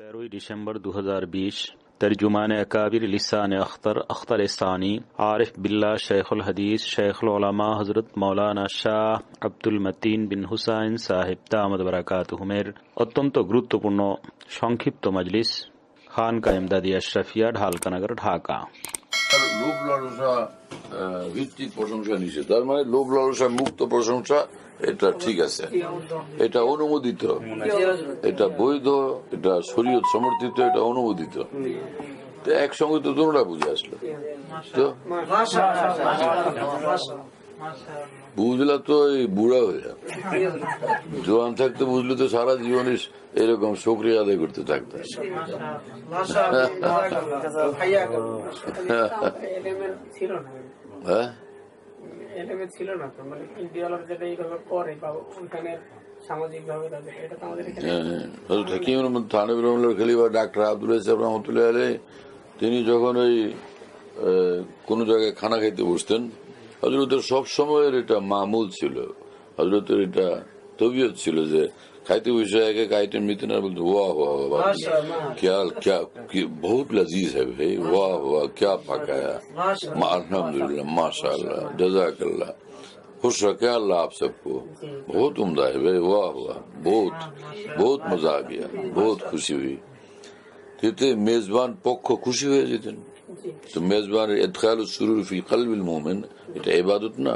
তেরোই ডিসেম্বর দু তর্জুমান একাবির লিসান আখতার আখতার ইসানি আরিফ বিল্লাহ শেখুল হাদিস শেখুল ওলামা হজরত মৌলানা শাহ আব্দুল মতিন বিন হুসাইন সাহেব তাহমদ বারাকাত হুমের অত্যন্ত গুরুত্বপূর্ণ সংক্ষিপ্ত মজলিস খান কায়েমদাদি আশরাফিয়া ঢালকানগর ঢাকা ভিত্তিক প্রশংসা নিষেধ। তার মানে লোভ লালসা মুক্ত প্রশংসা এটা ঠিক আছে। এটা অনুমোদিত। এটা বৈধ এটা শরীয়ত সমর্থিত এটা অনুমোদিত। একসঙ্গে তো তোমরা বুঝে আসলো। তো? বুঝলা তো এই বুড়া হয়ে। জোয়ান থাকতে বুঝলে তো সারা জীবনে এরকম সক্রিয় আদায় করতে থাকতে। ছিল না হ্যাঁ? এলিমেন্ট ছিল না তো? মানে ইন্ডিয়ালার যেটা এইভাবে করে বা ওইখানে ডাক্তার আব্দুল ইসলাম রহমতুল্লাহ আলী তিনি যখন ওই কোনো জায়গায় খানা খাইতে বসতেন হজরতের সব সময়ের এটা মামুল ছিল। হজরতের এটা তবিয়ত ছিল যে کھاتے ہوئے ایسا ہے کہ کھاتے میں اتنا بولتے ہوا ہوا ہوا کیا کیا بہت لذیذ ہے بھائی ہوا ہوا کیا پکایا الحمد للہ ماشاء اللہ جزاک اللہ۔ خوش رکھے اللہ آپ سب کو۔ بہت عمدہ ہے بھائی ہوا ہوا بہت بہت مزہ آ گیا بہت خوشی ہوئی۔ کہتے میزبان پوک کو خوشی ہوئے جتنے۔ تو میزبان ادخال السرور فی قلب المومن یہ عبادت نا۔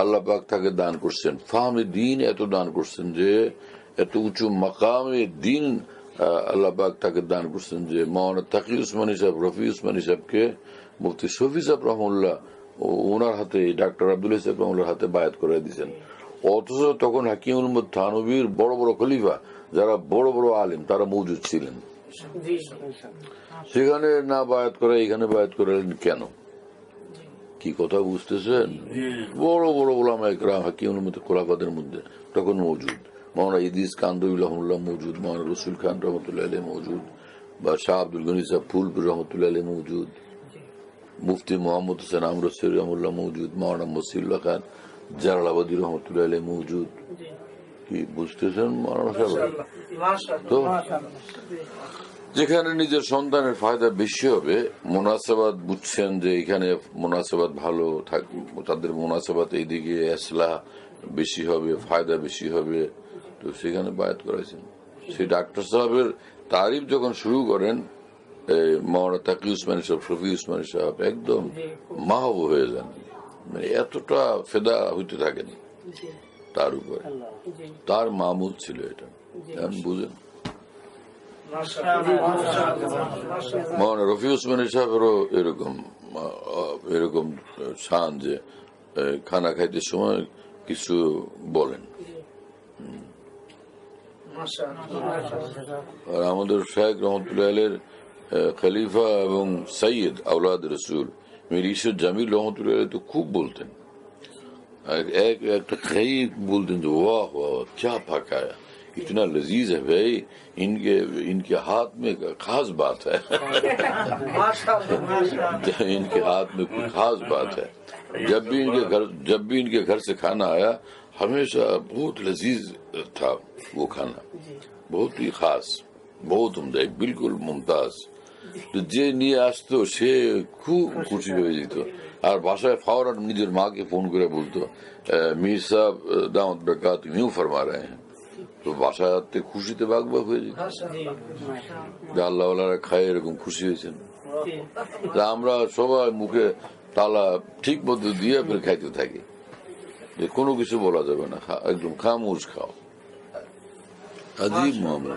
আল্লাহ পাক তাকে দান করছেন। ফাহমে দিন এত দান করছেন যে এত উঁচু মাকামে দিন আল্লাহ পাক তাকে দান করছেন যে মৌলানা তাকি উসমানী সাহেব রফি উসমানী সাহেবকে মুফতি শফি সাহেব রহমুল্লাহ ওনার হাতে ডাক্তার আব্দুল সাহেব রহমুল্লার হাতে বায়াত করে দিয়েছেন। অথচ তখন হাকিমুল থানবীর বড় বড় খলিফা যারা বড় বড় আলেম তারা মজুদ ছিলেন। সেখানে না বায়াত করে এখানে বায়াত করালেন কেন? কি কথা বুঝতেছেন বড় বড় ওলামা একরাম মধ্যে খোলাফাদের মধ্যে তখন মজুদ মৌলানা ইদিস কান্দুল্লাহমুল্লাহ মজুদ মৌলানা রসুল খান রহমতুল্লাহ আলী মজুদ বা শাহ আব্দুল গনি সাহ ফুলপুর রহমতুল্লাহ আলী মজুদ মুফতি মোহাম্মদ হোসেন আমরসির রহমুল্লাহ মজুদ মৌলানা মসিউল্লাহ খান জালালাবাদী রহমতুল্লাহ আলী মজুদ কি বুঝতেছেন মৌলানা সাহেব তো যেখানে নিজের সন্তানের ফায়দা বেশি হবে মোনাসাবাদ বুঝছেন যে এখানে মোনাসাবাদ ভালো থাক তাদের মোনাসাবাদ এইদিকে এসলা বেশি হবে ফায়দা বেশি হবে তো সেখানে বায়াত করেছেন সেই ডাক্তার সাহেবের তারিফ যখন শুরু করেন এই মৌলানা তাকি উসমানী সাহেব শফি উসমানী সাহেব একদম মাহব হয়ে যান। মানে এতটা ফেদা হইতে থাকেন তার উপরে। তার মামুল ছিল এটা। বুঝেন। মানে রফি উসমানী সাহেবেরও এরকম এরকম সান যে খানা খাইতে সময় কিছু বলেন। আর আমাদের শেখ রহমতুল্লাহের খলিফা এবং সৈয়দ আউলাদ রসুল, মীর ঈশ্বর জামিল রহমতুল্লাহ তো খুব বলতেন। এক, একটা খাই বলতেন যে, ওয়াহ ওয়াহ চা ফাঁকায়া اتنا لذیذ ہے بھائی ان کے ان کے ہاتھ میں خاص بات ہے۔ ان کے ہاتھ میں کوئی خاص بات ہے۔ جب بھی ان کے گھر جب بھی ان کے گھر سے کھانا آیا ہمیشہ بہت لذیذ تھا وہ کھانا۔ جی۔ بہت ہی خاص بہت عمدہ بالکل ممتاز۔ تو যে নিয়ে আসতো সে খুব খুশি اور بادشاہ فوراً বাসায় ماں کے فون کرے করে میر صاحب সাহেব بیکار বেকাত یوں فرما رہے ہیں۔ তো বাসাতে খুশিতে বাগ বাগ হয়ে যেত। আল্লাহওয়ালারা খায়, এরকম খুশি হয়েছেন। তা আমরা সবাই মুখে তালা ঠিক মতো দিয়ে ফের খাইতে থাকি। যে কোনো কিছু বলা যাবে না একদম খামোশ খাও। আজিব মামলা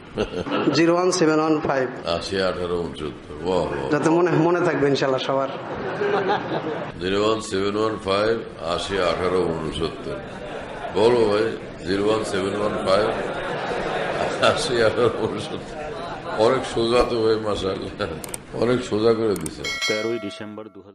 Zero one seven one five আশি আঠারো উনচত্তর যাতে মনে মনে থাকবে ইনশাল্লাহ সবার। Zero one seven one five আশি আঠারো উনসত্তর। বলো ভাই zero one seven one five আশি আঠারো উনসত্তর। অনেক সোজা তো ভাই মাসাল অনেক সোজা করে দিছে। তেরোই ডিসেম্বর দু হাজার